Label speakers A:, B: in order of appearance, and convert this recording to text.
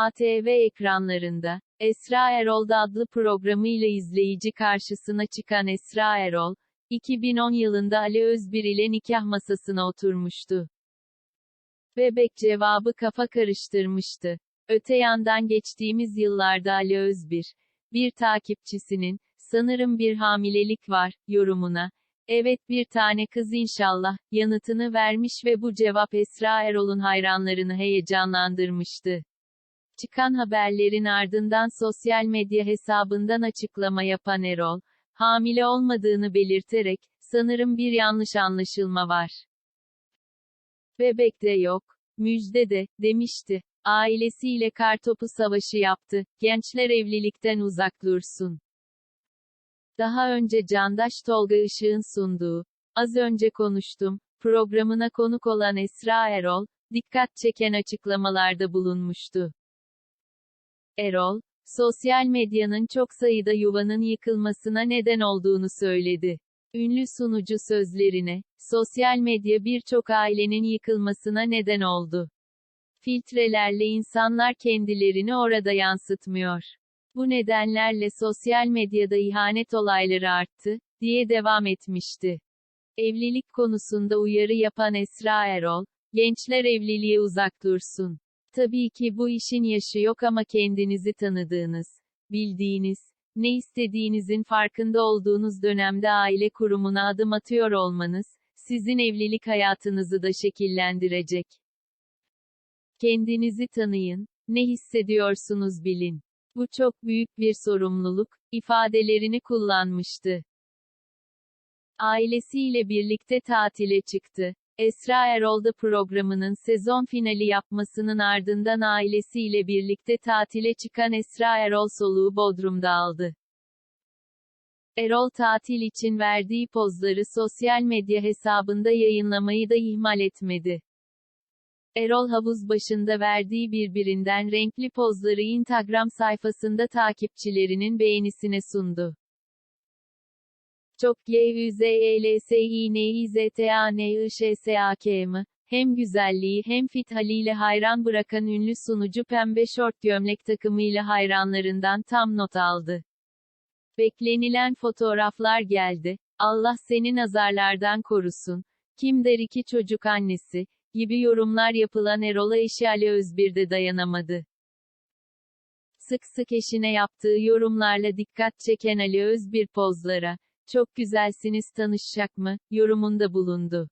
A: ATV ekranlarında, Esra Erol'da adlı programıyla izleyici karşısına çıkan Esra Erol, 2010 yılında Ali Özbir ile nikah masasına oturmuştu. Bebek cevabı kafa karıştırmıştı. Öte yandan geçtiğimiz yıllarda Ali Özbir, bir takipçisinin, sanırım bir hamilelik var, yorumuna, evet bir tane kız inşallah, yanıtını vermiş ve bu cevap Esra Erol'un hayranlarını heyecanlandırmıştı. Çıkan haberlerin ardından sosyal medya hesabından açıklama yapan Erol, hamile olmadığını belirterek, sanırım bir yanlış anlaşılma var. Bebek de yok, müjde de, demişti. Ailesiyle kartopu savaşı yaptı, gençler evlilikten uzak dursun. Daha önce Candaş Tolga Işık'ın sunduğu, az önce konuştum, programına konuk olan Esra Erol, dikkat çeken açıklamalarda bulunmuştu. Erol, sosyal medyanın çok sayıda yuvanın yıkılmasına neden olduğunu söyledi. Ünlü sunucu sözlerine, sosyal medya birçok ailenin yıkılmasına neden oldu. Filtrelerle insanlar kendilerini orada yansıtmıyor. Bu nedenlerle sosyal medyada ihanet olayları arttı, diye devam etmişti. Evlilik konusunda uyarı yapan Esra Erol, gençler evliliğe uzak dursun. Tabii ki bu işin yaşı yok ama kendinizi tanıdığınız, bildiğiniz, ne istediğinizin farkında olduğunuz dönemde aile kurumuna adım atıyor olmanız, sizin evlilik hayatınızı da şekillendirecek. Kendinizi tanıyın, ne hissediyorsunuz bilin. Bu çok büyük bir sorumluluk, ifadelerini kullanmıştı. Ailesiyle birlikte tatile çıktı. Esra Erol'da programının sezon finali yapmasının ardından ailesiyle birlikte tatile çıkan Esra Erol soluğu Bodrum'da aldı. Erol tatil için verdiği pozları sosyal medya hesabında yayınlamayı da ihmal etmedi. Erol havuz başında verdiği birbirinden renkli pozları Instagram sayfasında takipçilerinin beğenisine sundu. Çok E Y-Ü-Z-E-L-S-İ-N-İ-Z-T-A-N-I-Ş-S-A-K mı? Hem güzelliği hem fit haliyle hayran bırakan ünlü sunucu pembe şort gömlek takımıyla hayranlarından tam not aldı. Beklenilen fotoğraflar geldi. Allah seni nazarlardan korusun. Kim der iki çocuk annesi, gibi yorumlar yapılan Erol'a eşi Ali Özbir de dayanamadı. Sık sık eşine yaptığı yorumlarla dikkat çeken Ali Özbir pozlara, çok güzelsiniz tanışacak mı, yorumunda bulundu.